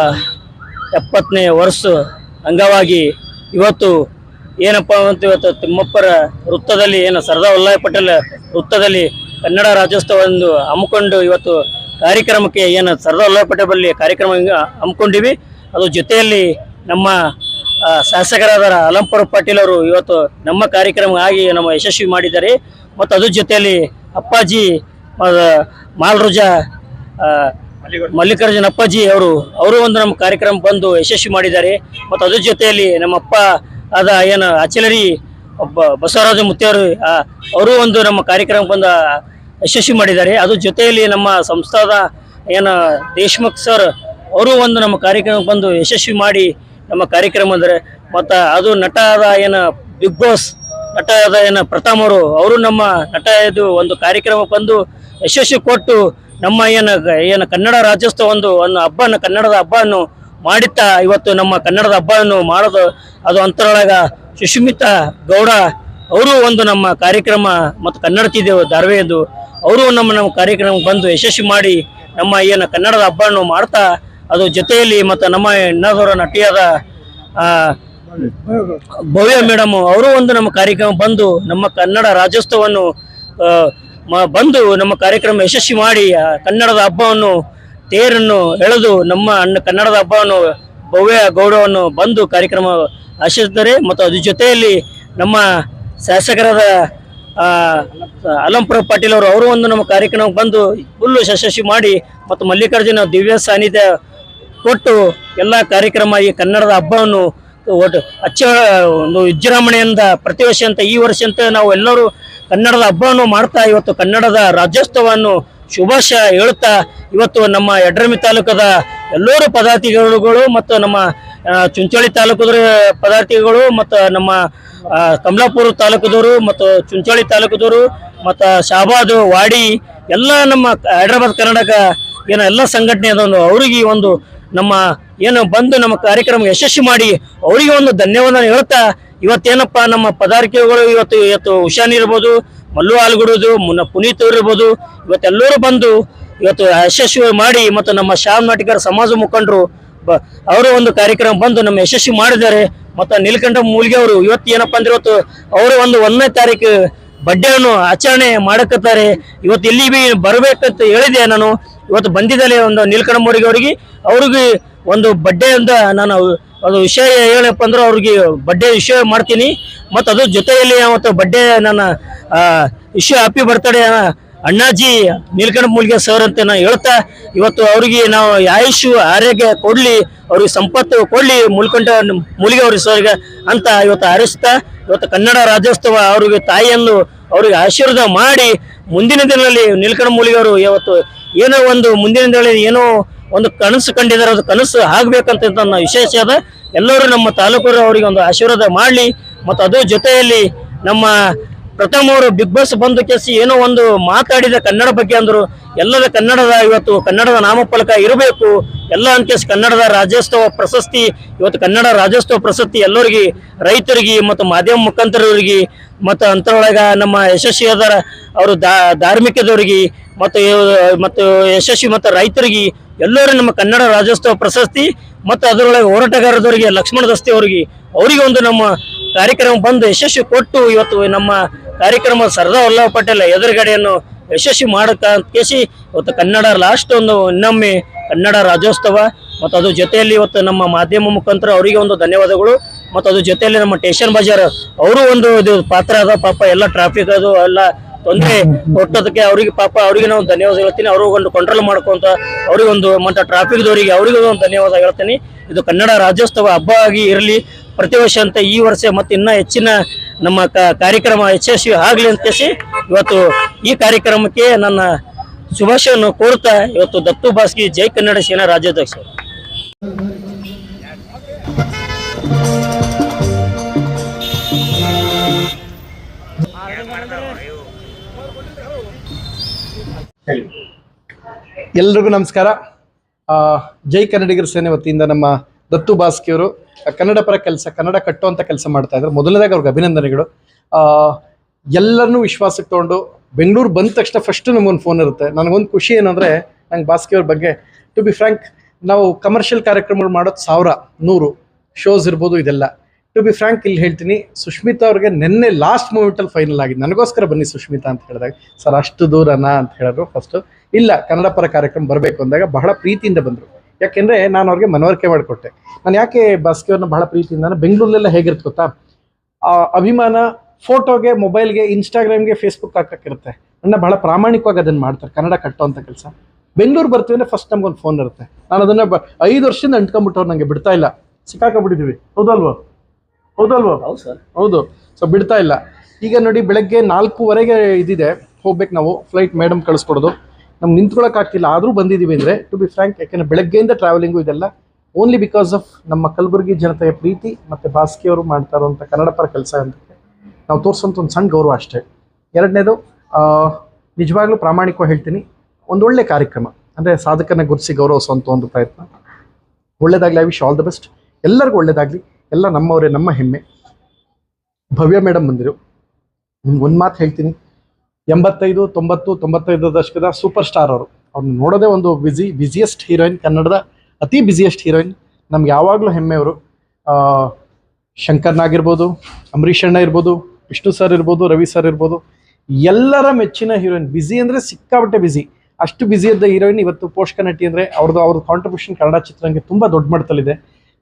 ಎಪ್ಪತ್ತನೇ ವರ್ಷ ಅಂಗವಾಗಿ ಇವತ್ತು ಏನಪ್ಪ ಅಂತ ಇವತ್ತು ತಿಮ್ಮಪ್ಪರ ವೃತ್ತದಲ್ಲಿ ಏನು ಸರ್ದಾರ್ ವಲ್ಲಭಾಯ್ ಪಟೇಲ್ ವೃತ್ತದಲ್ಲಿ ಕನ್ನಡ ರಾಜ್ಯೋತ್ಸವ ಎಂದು ಹಮ್ಮಿಕೊಂಡು ಇವತ್ತು ಕಾರ್ಯಕ್ರಮಕ್ಕೆ ಏನು ಸರ್ದಾರ್ ವಲ್ಲಭಾಯ್ ಪಟೇಲ್ ಕಾರ್ಯಕ್ರಮ ಹಮ್ಮಿಕೊಂಡಿವಿ. ಅದು ಜೊತೆಯಲ್ಲಿ ನಮ್ಮ ಶಾಸಕರಾದ ಅಲಂಪುರ ಪಾಟೀಲ್ ಅವರು ಇವತ್ತು ನಮ್ಮ ಕಾರ್ಯಕ್ರಮ ಆಗಿ ನಮ್ಮ ಯಶಸ್ವಿ ಮಾಡಿದ್ದಾರೆ. ಮತ್ತು ಅದ್ರ ಜೊತೆಯಲ್ಲಿ ಅಪ್ಪಾಜಿ ಮಾಲ್ರುಜ ಮಲ್ಲಿಕಾರ್ಜುನ ಅಪ್ಪಾಜಿ ಅವರು ಅವರು ಒಂದು ನಮ್ಮ ಕಾರ್ಯಕ್ರಮ ಬಂದು ಯಶಸ್ವಿ ಮಾಡಿದ್ದಾರೆ. ಮತ್ತು ಅದ್ರ ಜೊತೆಯಲ್ಲಿ ನಮ್ಮ ಅಪ್ಪ ಆದ ಏನು ಅಚಲರಿ ಒಬ್ಬ ಬಸವರಾಜ ಮುತ್ತಿಯವರು ಅವರು ಒಂದು ನಮ್ಮ ಕಾರ್ಯಕ್ರಮ ಬಂದು ಯಶಸ್ವಿ ಮಾಡಿದ್ದಾರೆ. ಅದ್ರ ಜೊತೆಯಲ್ಲಿ ನಮ್ಮ ಸಂಸ್ಥಾದ ಏನು ದೇಶ್ಮುಖ್ ಸರ್, ಅವರು ಒಂದು ನಮ್ಮ ಕಾರ್ಯಕ್ರಮ ಬಂದು ಯಶಸ್ವಿ ಮಾಡಿ ನಮ್ಮ ಕಾರ್ಯಕ್ರಮ ಅಂದರೆ, ಮತ್ತು ಅದು ನಟ ಆದ ಏನು ಬಿಗ್ ಬಾಸ್ ನಟ ಏನ ಪ್ರಥಮ್ ಅವರು ಅವರು ನಮ್ಮ ನಟ ಇದು ಒಂದು ಕಾರ್ಯಕ್ರಮ ಬಂದು ಯಶಸ್ವಿ ಕೊಟ್ಟು ನಮ್ಮ ಏನು ಏನು ಕನ್ನಡ ರಾಜ್ಯೋತ್ಸವ ಒಂದು ಒಂದು ಹಬ್ಬನ, ಕನ್ನಡದ ಹಬ್ಬವನ್ನು ಮಾಡಿತ್ತಾ, ಇವತ್ತು ನಮ್ಮ ಕನ್ನಡದ ಹಬ್ಬವನ್ನು ಮಾಡೋದು, ಅದು ಅಂತರೊಳಗ ಸುಷ್ಮಿತಾ ಗೌಡ ಅವರು ಒಂದು ನಮ್ಮ ಕಾರ್ಯಕ್ರಮ ಮತ್ತು ಕನ್ನಡತಿದ್ದೇವೆ ಧಾರವಾಹಿಯದು ಅವರು ನಮ್ಮ ನಮ್ಮ ಕಾರ್ಯಕ್ರಮ ಬಂದು ಯಶಸ್ವಿ ಮಾಡಿ ನಮ್ಮ ಏನು ಕನ್ನಡದ ಹಬ್ಬವನ್ನು ಮಾಡ್ತಾ, ಅದು ಜೊತೆಯಲ್ಲಿ ಮತ್ತು ನಮ್ಮ ಇನ್ನಾದವರ ನಟಿಯಾದ ಭವ್ಯ ಮೇಡಮ್, ಅವರು ಒಂದು ನಮ್ಮ ಕಾರ್ಯಕ್ರಮ ಬಂದು ನಮ್ಮ ಕನ್ನಡ ರಾಜ್ಯೋತ್ಸವವನ್ನು ಬಂದು ನಮ್ಮ ಕಾರ್ಯಕ್ರಮ ಯಶಸ್ವಿ ಮಾಡಿ ಕನ್ನಡದ ಹಬ್ಬವನ್ನು ತೇರನ್ನು ಎಳೆದು ನಮ್ಮ ಕನ್ನಡದ ಹಬ್ಬವನ್ನು, ಭವ್ಯ ಗೌಡವನ್ನು ಬಂದು ಕಾರ್ಯಕ್ರಮ ಆಶಿಸಿದ್ದಾರೆ ಮತ್ತು ಅದ್ರ ಜೊತೆಯಲ್ಲಿ ನಮ್ಮ ಶಾಸಕರಾದ ಅಲಂಪುರ ಪಾಟೀಲ್ ಅವರು ಅವರು ಒಂದು ನಮ್ಮ ಕಾರ್ಯಕ್ರಮ ಬಂದು ಫುಲ್ಲು ಯಶಸ್ವಿ ಮಾಡಿ ಮತ್ತು ಮಲ್ಲಿಕಾರ್ಜುನ ದಿವ್ಯ ಸಾನ್ನಿಧ್ಯ ಕೊಟ್ಟು ಎಲ್ಲ ಕಾರ್ಯಕ್ರಮ ಈ ಕನ್ನಡದ ಹಬ್ಬವನ್ನು ಒಟ್ಟು ಅಚ್ಚ ಒಂದು ವಿಜೃಂಭಣೆಯಿಂದ ಪ್ರತಿ ವರ್ಷ ಅಂತ ಈ ವರ್ಷ ಅಂತ ನಾವು ಎಲ್ಲರೂ ಕನ್ನಡದ ಹಬ್ಬವನ್ನು ಮಾಡ್ತಾ ಇವತ್ತು ಕನ್ನಡದ ರಾಜ್ಯೋತ್ಸವವನ್ನು ಶುಭಾಶಯ ಹೇಳುತ್ತಾ ಇವತ್ತು ನಮ್ಮ ಯಡ್ರಮಿ ತಾಲೂಕದ ಎಲ್ಲರೂ ಪದಾರ್ಥಿಗಳು ಮತ್ತು ನಮ್ಮ ಚುಂಚೋಳಿ ತಾಲೂಕದ ಪದಾರ್ಥಿಗಳು ಮತ್ತು ನಮ್ಮ ಕಮಲಾಪುರ ತಾಲೂಕದವರು ಮತ್ತು ಚುಂಚೋಳಿ ತಾಲೂಕದವರು ಮತ್ತು ಶಾಬಾದು, ವಾಡಿ ಎಲ್ಲ ನಮ್ಮ ಹೈದ್ರಾಬಾದ್, ಕರ್ನಾಟಕ ಏನೋ ಎಲ್ಲ ಸಂಘಟನೆ ಅದೊಂದು ಅವರಿಗೆ ಒಂದು ನಮ್ಮ ಏನು ಬಂದು ನಮ್ಮ ಕಾರ್ಯಕ್ರಮ ಯಶಸ್ವಿ ಮಾಡಿ ಅವರಿಗೆ ಒಂದು ಧನ್ಯವಾದ ಹೇಳ್ತಾ ಇವತ್ತೇನಪ್ಪ ನಮ್ಮ ಪದಾರ್ಥಿಗಳು ಇವತ್ತು ಇವತ್ತು ಉಷಾನ್ ಇರ್ಬೋದು, ಮಲ್ಲು ಆಲ್ಗುಡುದು ಮುನ್ನ ಪುನೀತ್ ಇರ್ಬೋದು, ಇವತ್ತೆಲ್ಲರೂ ಬಂದು ಇವತ್ತು ಯಶಸ್ವಿ ಮಾಡಿ ಮತ್ತು ನಮ್ಮ ಶ್ಯಾಮ್ ನಾಟಿಕರ ಸಮಾಜ ಮುಖಂಡರು ಅವರು ಒಂದು ಕಾರ್ಯಕ್ರಮ ಬಂದು ನಮ್ಮ ಯಶಸ್ವಿ ಮಾಡಿದ್ದಾರೆ. ಮತ್ತು ನೀಲಕಂಠ ಮೂಲಿಗೆ ಅವರು ಇವತ್ತು ಏನಪ್ಪ ಅಂದ್ರೆ ಇವತ್ತು ಅವರು ಒಂದು ಒಂದನೇ ತಾರೀಕು ಬಡ್ಡೆಯನ್ನು ಆಚರಣೆ ಮಾಡಕತ್ತಾರೆ. ಇವತ್ತು ಇಲ್ಲಿ ಬಿ ಬರಬೇಕಂತ ಹೇಳಿದೆ ನಾನು. ಇವತ್ತು ಬಂದಿದ್ದಲ್ಲಿ ಒಂದು ನೀಲಕಂಠ ಮೂಲಿಗೆ ಅವರಿಗೆ, ಅವ್ರಿಗೆ ಒಂದು ಅಂತ ನಾನು ಅದು ವಿಷಯ ಹೇಳಪ್ಪ ಅಂದ್ರೆ ಅವ್ರಿಗೆ ಬಡ್ಡೆ ವಿಷಯ ಮಾಡ್ತೀನಿ. ಮತ್ತು ಅದ್ರ ಜೊತೆಯಲ್ಲಿ ಅವತ್ತು ಬಡ್ಡೆ ನನ್ನ ವಿಷಯ ಹ್ಯಾಪಿ ಬರ್ತಡೆ ಅಣ್ಣಾಜಿ ನೀಲಕಂಠ ಮೂಲಿಗೆ ಸರ್ ಅಂತ ನಾನು ಹೇಳ್ತಾ, ಇವತ್ತು ಅವರಿಗೆ ನಾವು ಆಯುಷು, ಆರೋಗ್ಯ ಕೊಡಲಿ, ಅವ್ರಿಗೆ ಸಂಪತ್ತು ಕೊಡಲಿ ಮುಲ್ಕಂಠ ಮೂಲಿಗೆ ಅವ್ರಿಗೆ ಸರ್ಗೆ ಅಂತ ಇವತ್ತು ಹಾರೈಸ್ತಾ, ಇವತ್ತು ಕನ್ನಡ ರಾಜ್ಯೋತ್ಸವ ಅವರಿಗೆ ತಾಯಿಯನ್ನು ಅವರಿಗೆ ಆಶೀರ್ವಾದ ಮಾಡಿ ಮುಂದಿನ ದಿನದಲ್ಲಿ ನೀಲಕಂಠ ಮೂಲಿಗೆ ಅವರು ಇವತ್ತು ಏನೋ ಒಂದು ಮುಂದಿನ ದಿನಗಳಲ್ಲಿ ಏನೋ ಒಂದು ಕನಸು ಕಂಡಿದ್ದಾರೆ, ಅದು ಕನಸು ಆಗ್ಬೇಕಂತ ನನ್ನ ವಿಶೇಷ ಅದ ಎಲ್ಲರೂ ನಮ್ಮ ತಾಲೂಕರು ಅವರಿಗೆ ಒಂದು ಆಶೀರ್ವಾದ ಮಾಡಲಿ. ಮತ್ತು ಅದ್ರ ಜೊತೆಯಲ್ಲಿ ನಮ್ಮ ಪ್ರಥಮ ಅವರು ಬಿಗ್ ಬಾಸ್ ಬಂದು ಕೆಸಿ ಏನೋ ಒಂದು ಮಾತಾಡಿದ ಕನ್ನಡ ಬಗ್ಗೆ ಅಂದ್ರು, ಎಲ್ಲದ ಕನ್ನಡದ ಇವತ್ತು ಕನ್ನಡದ ನಾಮಫಲಕ ಇರಬೇಕು. ಎಲ್ಲ ಅಂಕೆಸ್ ಕನ್ನಡದ ರಾಜ್ಯೋತ್ಸವ ಪ್ರಶಸ್ತಿ, ಇವತ್ತು ಕನ್ನಡ ರಾಜ್ಯೋತ್ಸವ ಪ್ರಶಸ್ತಿ ಎಲ್ಲರಿಗೆ, ರೈತರಿಗೆ ಮತ್ತು ಮಾಧ್ಯಮ ಮುಖಾಂತರವರಿಗೆ ಮತ್ತು ಅಂತರೊಳಗ ನಮ್ಮ ಯಶಸ್ವಿ ಅದರ ಅವರು ಧಾರ್ಮಿಕದವರಿಗೆ ಮತ್ತು ಮತ್ತು ಯಶಸ್ವಿ ಮತ್ತು ರೈತರಿಗೆ, ಎಲ್ಲರೂ ನಮ್ಮ ಕನ್ನಡ ರಾಜ್ಯೋತ್ಸವ ಪ್ರಶಸ್ತಿ ಮತ್ತು ಅದರೊಳಗೆ ಹೋರಾಟಗಾರದವರಿಗೆ ಲಕ್ಷ್ಮಣ ದಸ್ತಿ ಅವರಿಗೆ ಅವರಿಗೆ ಒಂದು ನಮ್ಮ ಕಾರ್ಯಕ್ರಮ ಬಂದು ಯಶಸ್ವಿ ಕೊಟ್ಟು ಇವತ್ತು ನಮ್ಮ ಕಾರ್ಯಕ್ರಮ ಸರ್ದಾರ್ ವಲ್ಲಭ ಪಟೇಲ್ ಎದುರುಗಡೆಯನ್ನು ಯಶಸ್ವಿ ಕೇಸಿ, ಇವತ್ತು ಕನ್ನಡ ಲಾಸ್ಟ್ ಒಂದು ಇನ್ನೊಮ್ಮೆ ಕನ್ನಡ ರಾಜ್ಯೋತ್ಸವ. ಮತ್ತು ಅದ್ರ ಜೊತೆಯಲ್ಲಿ ಇವತ್ತು ನಮ್ಮ ಮಾಧ್ಯಮ ಮುಖಾಂತರ ಅವರಿಗೆ ಒಂದು ಧನ್ಯವಾದಗಳು. ಮತ್ತು ಅದ್ರ ಜೊತೆಯಲ್ಲಿ ನಮ್ಮ ಟೇಷನ್ ಬಜಾರ್ ಅವರು ಒಂದು ಇದು ಪಾತ್ರ ಅದ. ಪಾಪ ಎಲ್ಲ ಟ್ರಾಫಿಕ್ ಅದು, ಎಲ್ಲ ತೊಂದರೆ ಕೊಟ್ಟದಕ್ಕೆ ಅವರಿಗೆ ಪಾಪ ಅವರಿಗೆ ನಾವು ಧನ್ಯವಾದ ಹೇಳ್ತೀನಿ. ಅವರು ಒಂದು ಕಂಟ್ರೋಲ್ ಮಾಡ್ಕೊಂತ ಅವ್ರಿಗೆ ಒಂದು ಮತ್ತು ಟ್ರಾಫಿಕ್ದವರಿಗೆ ಅವರಿಗೂ ಒಂದು ಧನ್ಯವಾದ ಹೇಳ್ತೀನಿ. ಇದು ಕನ್ನಡ ರಾಜ್ಯೋತ್ಸವ ಹಬ್ಬ ಆಗಿ ಇರಲಿ. ಪ್ರತಿ ವರ್ಷ ಅಂತ ಈ ವರ್ಷ ಮತ್ತು ಇನ್ನೂ ಹೆಚ್ಚಿನ ನಮ್ಮ ಕಾರ್ಯಕ್ರಮ ಯಶಸ್ವಿ ಆಗಲಿ ಅಂತ ಕೇಸಿ ಇವತ್ತು ಈ ಕಾರ್ಯಕ್ರಮಕ್ಕೆ ನನ್ನ ಶುಭಾಶಯವನ್ನು ಕೋರುತ್ತಾ ಇವತ್ತು ದತ್ತು ಬಾಸ್ಕಿ ಜೈ ಕನ್ನಡ ಸೇನಾ ರಾಜ್ಯಾಧ್ಯಕ್ಷ
ಎಲ್ರಿಗೂ ನಮಸ್ಕಾರ. ಜೈ ಕನ್ನಡಿಗರ ಸೇನೆ ವತಿಯಿಂದ ನಮ್ಮ ದತ್ತು ಬಾಸ್ಕಿಯವರು ಕನ್ನಡ ಪರ ಕೆಲಸ, ಕನ್ನಡ ಕಟ್ಟುವಂಥ ಕೆಲಸ ಮಾಡ್ತಾ ಇದ್ದಾರೆ ಮೊದಲನೇದಾಗಿ ಅವ್ರಿಗೆ ಅಭಿನಂದನೆಗಳು. ಎಲ್ಲರನ್ನೂ ವಿಶ್ವಾಸಕ್ಕೆ ತೊಗೊಂಡು ಬೆಂಗಳೂರು ಬಂದ ತಕ್ಷಣ ಫಸ್ಟ್ ನಮಗೊಂದು ಫೋನ್ ಇರುತ್ತೆ. ನನಗೊಂದು ಖುಷಿ ಏನಂದರೆ, ನಂಗೆ ಬಾಸ್ಕಿಯವ್ರ ಬಗ್ಗೆ ಟು ಬಿ ಫ್ರ್ಯಾಂಕ್ ನಾವು ಕಮರ್ಷಿಯಲ್ ಕಾರ್ಯಕ್ರಮಗಳು ಮಾಡೋದು ಸಾವಿರ, ನೂರು ಶೋಸ್ ಇರ್ಬೋದು ಇದೆಲ್ಲ. ಟು ಬಿ ಫ್ರ್ಯಾಂಕ್ ಇಲ್ಲಿ ಹೇಳ್ತೀನಿ ಸುಷ್ಮಿತಾ ಅವ್ರಿಗೆ ನಿನ್ನೆ ಲಾಸ್ಟ್ ಮೂಮೆಂಟಲ್ಲಿ ಫೈನಲ್ ಆಗಿದೆ ನನಗೋಸ್ಕರ ಬನ್ನಿ ಸುಷ್ಮಿತಾ ಅಂತ ಹೇಳಿದಾಗ, ಸರ್, ಅಷ್ಟು ದೂರನಾ? ಅಂತ ಹೇಳಿದ್ರು ಫಸ್ಟು ಇಲ್ಲ, ಕನ್ನಡ ಪರ ಕಾರ್ಯಕ್ರಮ ಬರಬೇಕು ಅಂದಾಗ ಬಹಳ ಪ್ರೀತಿಯಿಂದ ಬಂದರು. ಯಾಕೆಂದರೆ ನಾನು ಅವ್ರಿಗೆ ಮನವರಿಕೆ ಮಾಡಿಕೊಟ್ಟೆ. ನಾನು ಯಾಕೆ ಬಾಸ್ಕಿಯವ್ರನ್ನ ಬಹಳ ಪ್ರೀತಿಯಿಂದ ನಾನು ಬೆಂಗಳೂರಲ್ಲೆಲ್ಲ ಹೇಗಿರುತ್ತೆ ಗೊತ್ತಾ? ಆ ಅಭಿಮಾನ ಫೋಟೋಗೆ ಮೊಬೈಲ್ಗೆ ಇನ್ಸ್ಟಾಗ್ರಾಮ್ಗೆ ಫೇಸ್ಬುಕ್ ಹಾಕಕ್ಕಿರುತ್ತೆ. ನನ್ನ ಬಹಳ ಪ್ರಾಮಾಣಿಕವಾಗಿ ಅದನ್ನು ಮಾಡ್ತಾರೆ. ಕನ್ನಡ ಕಟ್ಟೋವಂಥ ಕೆಲಸ. ಬೆಂಗಳೂರು ಬರ್ತೀವಿ ಅಂದರೆ ಫಸ್ಟ್ ಒಂದು ಫೋನ್ ಇರುತ್ತೆ. ನಾನು ಅದನ್ನು ಬ ಐದು ವರ್ಷದಿಂದ ಅಂಟ್ಕೊಂಬಿಟ್ಟವ್ರು ನನಗೆ ಬಿಡ್ತಾ ಇಲ್ಲ. ಸಿಕ್ಕಾಕೊಂಡ್ಬಿಟ್ಟಿದ್ದೀವಿ ಹೌದಲ್ವಾ? ಹೌದಲ್ವಾ?
ಹೌದು ಸರ್.
ಹೌದು. ಸೊ ಬಿಡ್ತಾ ಇಲ್ಲ. ಈಗ ನೋಡಿ ಬೆಳಗ್ಗೆ ನಾಲ್ಕೂವರೆಗೆ ಇದಿದೆ. ಹೋಗ್ಬೇಕು ನಾವು. ಫ್ಲೈಟ್ ಮೇಡಮ್ ಕಳಿಸ್ಕೊಡೋದು. ನಮ್ಗೆ ನಿಂತ್ಕೊಳ್ಳೋಕ್ಕಾಗ್ತಿಲ್ಲ ಆದರೂ ಬಂದಿದ್ದೀವಿ ಅಂದರೆ ಟು ಬಿ ಫ್ರ್ಯಾಂಕ್ ಯಾಕೆಂದರೆ ಬೆಳಗ್ಗೆಯಿಂದ ಟ್ರಾವೆಲಿಂಗು ಇದೆಲ್ಲ ಓನ್ಲಿ ಬಿಕಾಸ್ ಆಫ್ ನಮ್ಮ ಕಲಬುರಗಿ ಜನತೆಯ ಪ್ರೀತಿ ಮತ್ತು ಬಾಸ್ಕಿ ಅವರು ಮಾಡ್ತಾ ಇರುವಂಥ ಕನ್ನಡ ಪರ ಕೆಲಸ ಅಂತ ನಾವು ತೋರಿಸೋಂಥ ಒಂದು ಸಣ್ಣ ಗೌರವ ಅಷ್ಟೇ. ಎರಡನೇದು ನಿಜವಾಗ್ಲೂ ಪ್ರಾಮಾಣಿಕವಾಗಿ ಹೇಳ್ತೀನಿ ಒಂದೊಳ್ಳೆ ಕಾರ್ಯಕ್ರಮ, ಅಂದರೆ ಸಾಧಕನ ಗುರುತಿಸಿ ಗೌರವಿಸುವಂಥ ಒಂದು ಪ್ರಯತ್ನ. ಒಳ್ಳೇದಾಗಲಿ I wish all the best ಎಲ್ಲರಿಗೂ ಒಳ್ಳೇದಾಗಲಿ, ಎಲ್ಲ ನಮ್ಮವರೇ, ನಮ್ಮ ಹೆಮ್ಮೆ. ಭವ್ಯ ಮೇಡಮ್ ಬಂದಿರು. ನಿಮ್ಗೆ ಒಂದು ಮಾತು ಹೇಳ್ತೀನಿ. ಎಂಬತ್ತೈದು, ತೊಂಬತ್ತು, ತೊಂಬತ್ತೈದು ದಶಕದ ಸೂಪರ್ ಸ್ಟಾರ್ ಅವರು. ಅವ್ರನ್ನ ನೋಡೋದೇ ಒಂದು ಬಿಸಿ ಬಿಸಿಯೆಸ್ಟ್ ಹೀರೋಯಿನ್ ಕನ್ನಡದ ಅತಿ ಬಿಸಿಯೆಸ್ಟ್ ಹೀರೋಯಿನ್ ನಮ್ಗೆ ಯಾವಾಗಲೂ ಹೆಮ್ಮೆ ಅವರು ಶಂಕರ್ನಾಗಿರ್ಬೋದು ಅಂಬರೀಷ್ ಅಣ್ಣ ಇರ್ಬೋದು, ವಿಷ್ಣು ಸರ್ ಇರ್ಬೋದು, ರವಿ ಸರ್ ಇರ್ಬೋದು. ಎಲ್ಲರ ಮೆಚ್ಚಿನ ಹೀರೋಯಿನ್ ಬ್ಯುಸಿ ಅಂದರೆ ಸಿಕ್ಕಾಪಟ್ಟೆ ಬ್ಯುಸಿ ಅಷ್ಟು ಬ್ಯುಸಿ ಇದ್ದ ಹೀರೋಯಿನ್ ಇವತ್ತು ಪೋಷಕ ನಟಿ ಅಂದರೆ ಅವ್ರದ್ದು ಅವ್ರ ಕಾಂಟ್ರಿಬ್ಯೂಷನ್ ಕನ್ನಡ ಚಿತ್ರಕ್ಕೆ ತುಂಬ ದೊಡ್ಡ ಮಟ್ಟದಲ್ಲಿದೆ.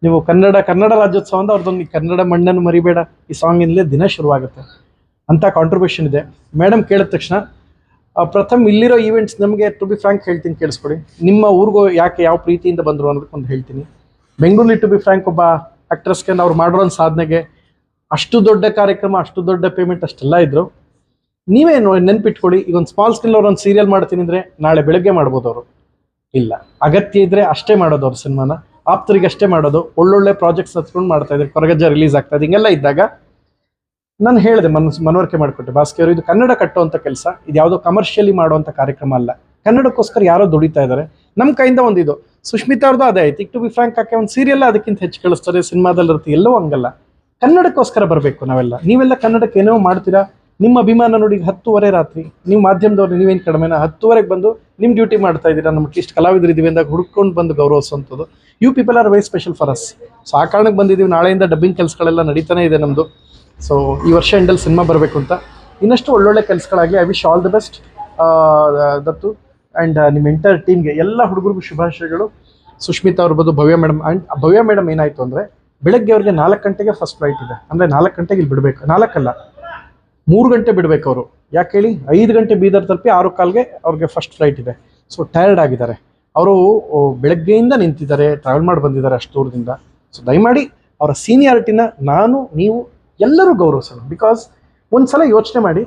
ನೀವು ಕನ್ನಡ ಕನ್ನಡ ರಾಜ್ಯೋತ್ಸವ ಅಂದ್ರೆ ಅವ್ರದ್ದೊಂದು ಕನ್ನಡ ಮಣ್ಣನ್ನು ಮರಿಬೇಡ. ಈ ಸಾಂಗಿಂದಲೇ ದಿನ ಶುರುವಾಗುತ್ತೆ. ಅಂಥ ಕಾಂಟ್ರಿಬ್ಯೂಷನ್ ಇದೆ. ಮೇಡಮ್ ಕೇಳಿದ ತಕ್ಷಣ ಪ್ರಥಮ ಇಲ್ಲಿರೋ ಈವೆಂಟ್ಸ್ ನಮಗೆ ಟು ಬಿ ಫ್ರ್ಯಾಂಕ್ ಹೇಳ್ತೀನಿ ಕೇಳಿಸ್ಕೊಡಿ. ನಿಮ್ಮ ಊರಿಗೂ ಯಾಕೆ ಯಾವ ಪ್ರೀತಿಯಿಂದ ಬಂದರು ಅನ್ನೋದಕ್ಕೆ ಒಂದು ಹೇಳ್ತೀನಿ. ಬೆಂಗಳೂರಲ್ಲಿ ಟು ಬಿ ಫ್ರ್ಯಾಂಕ್ ಒಬ್ಬ ಆಕ್ಟ್ರೆಸ್ಗೆ ಅವ್ರು ಮಾಡಿರೋ ಒಂದು ಸಾಧನೆಗೆ ಅಷ್ಟು ದೊಡ್ಡ ಕಾರ್ಯಕ್ರಮ, ಅಷ್ಟು ದೊಡ್ಡ ಪೇಮೆಂಟ್ ಅಷ್ಟೆಲ್ಲ ಇದ್ದರು ನೀವೇ ನೆನ್ಪಿಟ್ಕೊಳ್ಳಿ, ಈಗ ಒಂದು ಸ್ಮಾಲ್ ಸ್ಕೇಲ್ ಅವ್ರು ಒಂದು ಸೀರಿಯಲ್ ಮಾಡ್ತೀನಿ ಅಂದರೆ ನಾಳೆ ಬೆಳಗ್ಗೆ ಮಾಡ್ಬೋದು ಅವರು. ಇಲ್ಲ. ಅಗತ್ಯ ಇದ್ದರೆ ಅಷ್ಟೇ ಮಾಡೋದು ಅವ್ರ ಸಿನಿಮಾನ. ಆಪ್ತರಿಗೆ ಅಷ್ಟೇ ಮಾಡೋದು. ಒಳ್ಳೊಳ್ಳೆ ಪ್ರಾಜೆಕ್ಟ್ಸ್ ಹಚ್ಕೊಂಡು ಮಾಡ್ತಾ ಇದ್ದಾರೆ ಕೊರಗಜ್ಜ ರಿಲೀಸ್ ಆಗ್ತಾ ಇದೆ. ಹಿಂಗೆಲ್ಲ ಇದ್ದಾಗ ನಾನು ಹೇಳಿದೆ ಮನ್, ಮನವರಿಕೆ ಮಾಡಿಕೊಟ್ಟೆ. ಭಾಸ್ಕರ್, ಇದು ಕನ್ನಡ ಕಟ್ಟುವಂಥ ಕೆಲಸ. ಇದು ಯಾವುದೋ ಕಮರ್ಷಿಯಲಿ ಮಾಡುವಂಥ ಕಾರ್ಯಕ್ರಮ ಅಲ್ಲ. ಕನ್ನಡಕ್ಕೋಸ್ಕರ ಯಾರೋ ದುಡಿತಾ ಇದ್ದಾರೆ. ನಮ್ಮ ಕೈಯಿಂದ ಒಂದು ಇದು. ಸುಷ್ಮಿತಾ ಅವ್ರದ್ದು ಅದೇ. ಆಯ್ತು ಟು ಬಿ ಫ್ರಾಂಕ್ ಹಾಕಿ ಒಂದು ಸೀರಿಯಲ್ ಅದಕ್ಕಿಂತ ಹೆಚ್ಚು ಕಳಿಸ್ತಾರೆ. ಸಿನಿಮಾದಲ್ಲಿ ಇರುತ್ತೆ. ಎಲ್ಲವೂ ಹಂಗಲ್ಲ. ಕನ್ನಡಕ್ಕೋಸ್ಕರ ಬರಬೇಕು ನಾವೆಲ್ಲ. ನೀವೆಲ್ಲ ಕನ್ನಡಕ್ಕೆ ಏನೋ ಮಾಡ್ತೀರಾ? ನಿಮ್ಮ ಅಭಿಮಾನ ನೋಡಿ ಹತ್ತುವರೆ ರಾತ್ರಿ. ನೀವು ಮಾಧ್ಯಮದವ್ರು, ನೀವೇನು ಕಡಿಮೆನ? ಹತ್ತುವರೆಗೆ ಬಂದು ನಿಮ್ಮ ಡ್ಯೂಟಿ ಮಾಡ್ತಾ ಇದ್ದೀರಾ? ನಮ್ಮ ಇಷ್ಟು ಕಲಾವಿದರು ಇದ್ದೀವಿ ಅಂದಾಗ ಹುಡ್ಕೊಂಡು ಬಂದು ಗೌರವಿಸುವಂಥದ್ದು. You people are very special for us so ಆ ಕಾರಣಕ್ಕೆ ಬಂದಿದ್ದೀವಿ. ನಾಳೆಯಿಂದ ಡಬ್ಬಿಂಗ್ ಕೆಲಸಗಳೆಲ್ಲ ನಡೀತಾನೆ ಇದೆ ನಮ್ಮದು ಸೊ ಈ ವರ್ಷ ಎಂಡಲ್ಲಿ ಸಿನಿಮಾ ಬರಬೇಕು ಅಂತ. ಇನ್ನಷ್ಟು ಒಳ್ಳೊಳ್ಳೆ ಕೆಲಸಗಳಾಗಿ I wish all the best Dattu. And ನಿಮ್ಮ ಎಂಟರ್ ಟೀಮ್ಗೆ ಎಲ್ಲ ಹುಡುಗರಿಗೂ ಶುಭಾಶಯಗಳು. Sushmita ಅವ್ರಬೋದು Bhavya madam. And Bhavya madam ಏನಾಯಿತು ಅಂದರೆ, ಬೆಳಗ್ಗೆ ಅವ್ರಿಗೆ ನಾಲ್ಕು ಗಂಟೆಗೆ ಫಸ್ಟ್ ಫ್ಲೈಟ್ ಇದೆ. ಅಂದರೆ ನಾಲ್ಕು ಗಂಟೆಗೆ ಇಲ್ಲಿ ಬಿಡಬೇಕು. ನಾಲ್ಕಲ್ಲ. ಮೂರು ಗಂಟೆ ಬಿಡಬೇಕು ಅವರು. ಯಾಕೆ ಹೇಳಿ? ಐದು ಗಂಟೆ ಬೀದರ್ ತಲುಪಿ ಆರು ಕಾಲ್ಗೆ ಅವ್ರಿಗೆ ಫಸ್ಟ್ ಫ್ಲೈಟ್ ಇದೆ. ಸೊ ಟಯರ್ಡ್ ಆಗಿದ್ದಾರೆ. ಅವರು ಬೆಳಗ್ಗೆಯಿಂದ ನಿಂತಿದ್ದಾರೆ. ಟ್ರಾವೆಲ್ ಮಾಡಿ ಬಂದಿದ್ದಾರೆ ಅಷ್ಟು ದೂರದಿಂದ. ಸೊ ದಯಮಾಡಿ ಅವರ ಸೀನಿಯಾರಿಟಿನ ನಾನು, ನೀವು ಎಲ್ಲರೂ ಗೌರವಿಸೋಣ ಬಿಕಾಸ್ ಒಂದ್ಸಲ ಯೋಚನೆ ಮಾಡಿ,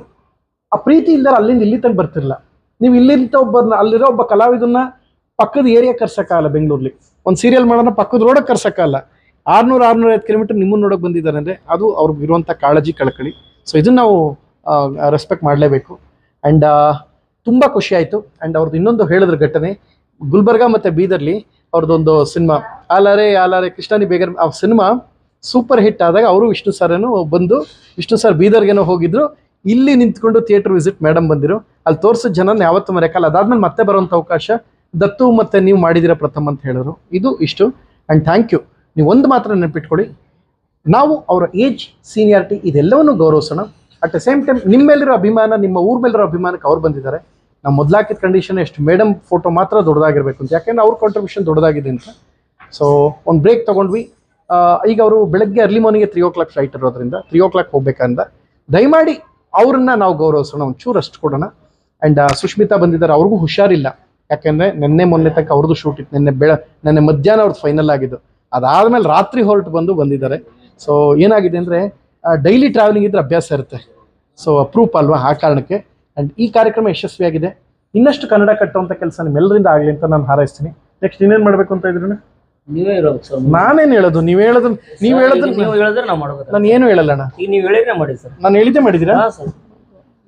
ಆ ಪ್ರೀತಿ ಇಲ್ದಾರೆ ಅಲ್ಲಿಂದ ಇಲ್ಲಿ ತನಕ ಬರ್ತಿರಲ್ಲ ನೀವು ಇಲ್ಲಿಂದ ಒಬ್ಬರನ್ನ ಅಲ್ಲಿರೋ ಒಬ್ಬ ಕಲಾವಿದನ್ನ ಪಕ್ಕದ ಏರಿಯಾ ಕರ್ಸಕ್ಕಾಗಲ್ಲ ಬೆಂಗಳೂರಲ್ಲಿ ಒಂದು ಸೀರಿಯಲ್ ಮಾಡೋಣ ಪಕ್ಕದ ರೋಡಕ್ಕೆ ಕರ್ಸಕ್ಕಾಗಲ್ಲ ಆರ್ನೂರು, ಆರ್ನೂರ ಐದು ಕಿಲೋಮೀಟರ್ ನಿಮ್ಮನ್ನು ನೋಡೋಕೆ ಬಂದಿದ್ದಾರೆ ಅಂದರೆ ಅದು ಅವ್ರಿಗೆ ಇರುವಂಥ ಕಾಳಜಿ, ಕಳಕಳಿ. ಸೊ ಇದನ್ನು ನಾವು ರೆಸ್ಪೆಕ್ಟ್ ಮಾಡಲೇಬೇಕು. ಆ್ಯಂಡ್ ತುಂಬ ಖುಷಿ ಆಯಿತು. ಆ್ಯಂಡ್ ಅವ್ರದ್ದು ಇನ್ನೊಂದು ಹೇಳಿದ್ರ ಘಟನೆ, ಗುಲ್ಬರ್ಗ ಮತ್ತು ಬೀದರ್ಲಿ ಅವ್ರದ್ದೊಂದು ಸಿನಿಮಾ ಆಲಾರೆ ಆಲಾರೆ, ಕೃಷ್ಣನಿ ಬೇಗರ್, ಆ ಸಿನಿಮಾ ಸೂಪರ್ ಹಿಟ್ ಆದಾಗ ಅವರು ವಿಷ್ಣು ಸರೇನು ಬಂದು ವಿಷ್ಣು ಸರ್ ಬೀದರ್ಗೇನೋ ಹೋಗಿದ್ರು. ಇಲ್ಲಿ ನಿಂತ್ಕೊಂಡು ಥಿಯೇಟರ್ ವಿಸಿಟ್ ಮೇಡಮ್ ಬಂದಿರು. ಅಲ್ಲಿ ತೋರಿಸಿದ ಜನ ಯಾವತ್ತೂ ಮರೆಯಕ್ಕಲ್ಲ. ಅದಾದ್ಮೇಲೆ ಮತ್ತೆ ಬರುವಂಥ ಅವಕಾಶ ದತ್ತು ಮತ್ತೆ ನೀವು ಮಾಡಿದಿರ ಪ್ರಥಮ ಅಂತ ಹೇಳಿದ್ರು. ಇದು ಇಷ್ಟು. And thank you. ನೀವು ಒಂದು ಮಾತ್ರ ನೆನಪಿಟ್ಕೊಳ್ಳಿ. ನಾವು ಅವರ ಏಜ್, ಸೀನಿಯಾರಿಟಿ ಇದೆಲ್ಲವನ್ನು ಗೌರವಿಸೋಣ. ಅಟ್ ದ ಸೇಮ್ ಟೈಮ್ ನಿಮ್ಮ ಮೇಲಿರೋ ಅಭಿಮಾನ, ನಿಮ್ಮ ಊರ ಮೇಲಿರೋ ಅಭಿಮಾನಕ್ಕೆ ಅವ್ರು ಬಂದಿದ್ದಾರೆ. ನಾವು ಮೊದಲಾಕಿದ ಕಂಡೀಷನ್ ಎಷ್ಟು? ಮೇಡಮ್ ಫೋಟೋ ಮಾತ್ರ ದೊಡ್ಡದಾಗಿರಬೇಕು ಅಂತ. ಯಾಕೆಂದ್ರೆ ಅವ್ರ ಕಾಂಟ್ರಿಬ್ಯೂಷನ್ ದೊಡ್ಡದಾಗಿದೆ ಅಂತ. ಸೊ ಒಂದು ಬ್ರೇಕ್ ತೊಗೊಂಡ್ವಿ. ಈಗ ಅವರು ಬೆಳಗ್ಗೆ early morning three o'clock flight ಇರೋದ್ರಿಂದ ತ್ರೀ ಓ ಕ್ಲಾಕ್ ಹೋಗ್ಬೇಕಂದ ದಯಮಾಡಿ ಅವ್ರನ್ನ ನಾವು ಗೌರವಿಸೋಣ, ಒಂಚೂರು ಅಷ್ಟು ಕೊಡೋಣ. ಆ್ಯಂಡ್ ಸುಷ್ಮಿತಾ ಬಂದಿದ್ದಾರೆ, ಅವ್ರಿಗೂ ಹುಷಾರಿಲ್ಲ. ಯಾಕೆಂದರೆ ನಿನ್ನೆ ಮೊನ್ನೆ ತನಕ ಅವ್ರದ್ದು ಶೂಟ್ ಇತ್ತು, ನಿನ್ನೆ ಬೆಳ, ನಿನ್ನೆ ಮಧ್ಯಾಹ್ನ ಅವ್ರದ್ದು ಫೈನಲ್ ಆಗಿದ್ದು. ಅದಾದಮೇಲೆ ರಾತ್ರಿ ಹೊರಟು ಬಂದು ಬಂದಿದ್ದಾರೆ. ಸೊ ಏನಾಗಿದೆ ಅಂದರೆ ಡೈಲಿ ಟ್ರಾವೆಲಿಂಗ್ ಇದ್ರೆ ಅಭ್ಯಾಸ ಇರುತ್ತೆ. ಸೊ ಅಪ್ರೂಪ್ ಅಲ್ವಾ ಆ ಕಾರಣಕ್ಕೆ? ಆ್ಯಂಡ್ ಈ ಕಾರ್ಯಕ್ರಮ ಯಶಸ್ವಿಯಾಗಿದೆ. ಇನ್ನಷ್ಟು ಕನ್ನಡ ಕಟ್ಟುವಂಥ ಕೆಲಸ ನಿಮ್ಮೆಲ್ಲರಿಂದ ಆಗಲಿ ಅಂತ ನಾನು ಹಾರೈಸ್ತೀನಿ. ನೆಕ್ಸ್ಟ್ ಇನ್ನೇನು ಮಾಡಬೇಕು ಅಂತ ಇದ್ರು
ನೀವೇ ಇರೋದು ಸರ್.
ನಾನೇನು ಹೇಳೋದು? ನೀವು ಹೇಳೋದು ನೀವು ಹೇಳೋದು
ನೀವು ಹೇಳಿದ್ರೆ ನಾವು ಮಾಡ್ಬೇಕು
ನಾನು ಏನು ಹೇಳಲ್ಲ ಅಣ್ಣ.
ಈಗ ನೀವು ಹೇಳಿದ್ರೆ ಮಾಡಿ ಸರ್.
ನಾನು ಹೇಳಿದ್ದೆ ಮಾಡಿದ್ದೀರಾ?
ಹಾ ಸರ್.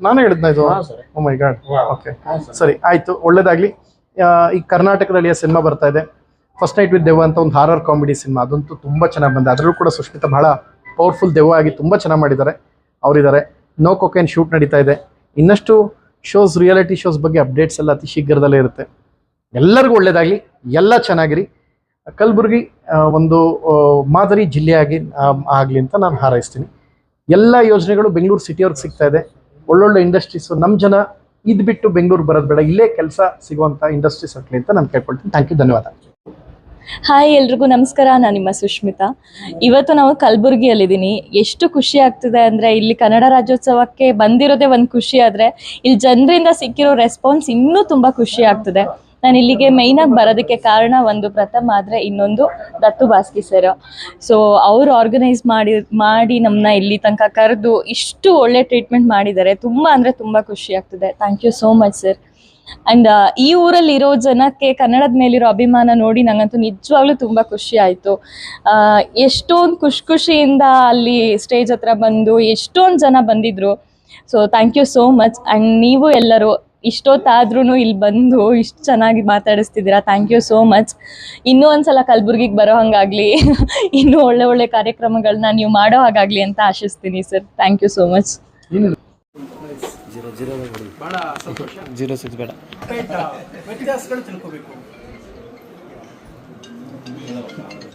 ನಾನು ಹೇಳಿದ್ನ ಇದು?
ಹಾ sir.
Oh my God okay ಸರಿ. ಆಯ್ತು. ಒಳ್ಳೇದಾಗ್ಲಿ. ಈ ಕರ್ನಾಟಕದಲ್ಲಿ ಸಿನಿಮಾ ಬರ್ತಾ ಇದೆ. ಫಸ್ಟ್ ನೈಟ್ ವಿತ್ ದೆವ್ವ ಅಂತ ಒಂದು ಹಾರರ್ ಕಾಮಿಡಿ ಸಿನಿಮಾ. ಅದಂತೂ ತುಂಬಾ ಚೆನ್ನಾಗಿ ಬಂದಿದೆ. ಅದರಲ್ಲೂ ಕೂಡ ಸುಷ್ಮಿತಾ ಬಹಳ ಪವರ್ಫುಲ್ ದೆವ್ವ ಆಗಿ ತುಂಬಾ ಚೆನ್ನಾಗಿ ಮಾಡಿದ್ದಾರೆ. ಅವರಿದ್ದಾರೆ. ನೋ ಕೊಕೇನ್ ಶೂಟ್ ನಡೀತಾ ಇದೆ. ಇನ್ನಷ್ಟು ಶೋಸ್ ರಿಯಾಲಿಟಿ ಶೋಸ್ ಬಗ್ಗೆ ಅಪ್ಡೇಟ್ಸ್ ಎಲ್ಲ ಅತಿ ಶೀಘ್ರದಲ್ಲೇ ಇರುತ್ತೆ. ಎಲ್ಲರಿಗೂ ಒಳ್ಳೇದಾಗಲಿ. ಎಲ್ಲ ಚೆನ್ನಾಗಿರಿ. ಕಲಬುರಗಿ ಒಂದು ಮಾದರಿ ಜಿಲ್ಲೆಯಾಗಿ ಆಗಲಿ ಅಂತ ನಾನು ಹಾರೈಸ್ತೀನಿ. ಎಲ್ಲ ಯೋಜನೆಗಳು ಬೆಂಗಳೂರು ಸಿಟಿಯವ್ರಿಗೆ ಸಿಗ್ತಾ ಇದೆ. ಒಳ್ಳೊಳ್ಳೆ ಇಂಡಸ್ಟ್ರೀಸು ನಮ್ಮ ಜನ ಇದು ಬಿಟ್ಟು ಬೆಂಗಳೂರು ಬರೋದು ಬೇಡ. ಇಲ್ಲೇ ಕೆಲಸ ಸಿಗುವಂಥ ಇಂಡಸ್ಟ್ರೀಸ್ ಆಗಲಿ ಅಂತ ನಾನು ಕೇಳ್ಕೊಳ್ತೀನಿ. ಥ್ಯಾಂಕ್ ಯು ಧನ್ಯವಾದ.
ಹಾಯ್ ಎಲ್ರಿಗೂ ನಮಸ್ಕಾರ. ನಾನು ನಿಮ್ಮ ಸುಷ್ಮಿತಾ ಇವತ್ತು ನಾವು ಕಲಬುರಗಿಯಲ್ಲಿದ್ದೀನಿ. ಎಷ್ಟು ಖುಷಿ ಆಗ್ತಿದೆ ಅಂದರೆ ಇಲ್ಲಿ ಕನ್ನಡ ರಾಜ್ಯೋತ್ಸವಕ್ಕೆ ಬಂದಿರೋದೇ ಒಂದು ಖುಷಿ ಆದರೆ, ಇಲ್ಲಿ ಜನರಿಂದ ಸಿಕ್ಕಿರೋ ರೆಸ್ಪಾನ್ಸ್ ಇನ್ನೂ ತುಂಬ ಖುಷಿ ಆಗ್ತಿದೆ. ನಾನು ಇಲ್ಲಿಗೆ ಮೇಯ್ನಾಗಿ ಬರೋದಕ್ಕೆ ಕಾರಣ ಒಂದು ಪ್ರಥಮ ಆದರೆ ಇನ್ನೊಂದು ದತ್ತು ಬಾಸ್ಕಿ ಸರ್ ಸೊ ಅವರು ಆರ್ಗನೈಸ್ ಮಾಡಿ ಮಾಡಿ ನಮ್ಮನ್ನ ಇಲ್ಲಿ ತನಕ ಕರೆದು ಇಷ್ಟು ಒಳ್ಳೆ ಟ್ರೀಟ್ಮೆಂಟ್ ಮಾಡಿದ್ದಾರೆ. ತುಂಬ ಅಂದರೆ ತುಂಬ ಖುಷಿ ಆಗ್ತದೆ. Thank you so much sir and ಈ ಊರಲ್ಲಿ ಇರೋ ಜನಕ್ಕೆ ಕನ್ನಡದ ಮೇಲಿರೋ ಅಭಿಮಾನ ನೋಡಿ ನಂಗಂತೂ ನಿಜವಾಗ್ಲೂ ತುಂಬ ಖುಷಿ ಆಯಿತು. ಎಷ್ಟೊಂದು ಖುಷಿ ಖುಷಿಯಿಂದ ಅಲ್ಲಿ ಸ್ಟೇಜ್ ಹತ್ರ ಬಂದು ಎಷ್ಟೊಂದು ಜನ ಬಂದಿದ್ರು. So thank you so much and ನೀವು ಎಲ್ಲರೂ ಇಷ್ಟೊತ್ತಾದ್ರೂ ಇಲ್ಲಿ ಬಂದು ಇಷ್ಟು ಚೆನ್ನಾಗಿ ಮಾತಾಡಿಸ್ತಿದ್ದೀರಾ? ಥ್ಯಾಂಕ್ ಯು ಸೋ ಮಚ್ ಇನ್ನೂ ಒಂದ್ಸಲ ಕಲಬುರ್ಗಿಗೆ ಬರೋ ಹಂಗಾಗ್ಲಿ. ಇನ್ನೂ ಒಳ್ಳೆ ಒಳ್ಳೆ ಕಾರ್ಯಕ್ರಮಗಳನ್ನ ನೀವು ಮಾಡೋ ಹಾಗಾಗ್ಲಿ ಅಂತ ಆಶಿಸ್ತೀನಿ sir. Thank you so much
ಬೇಡ.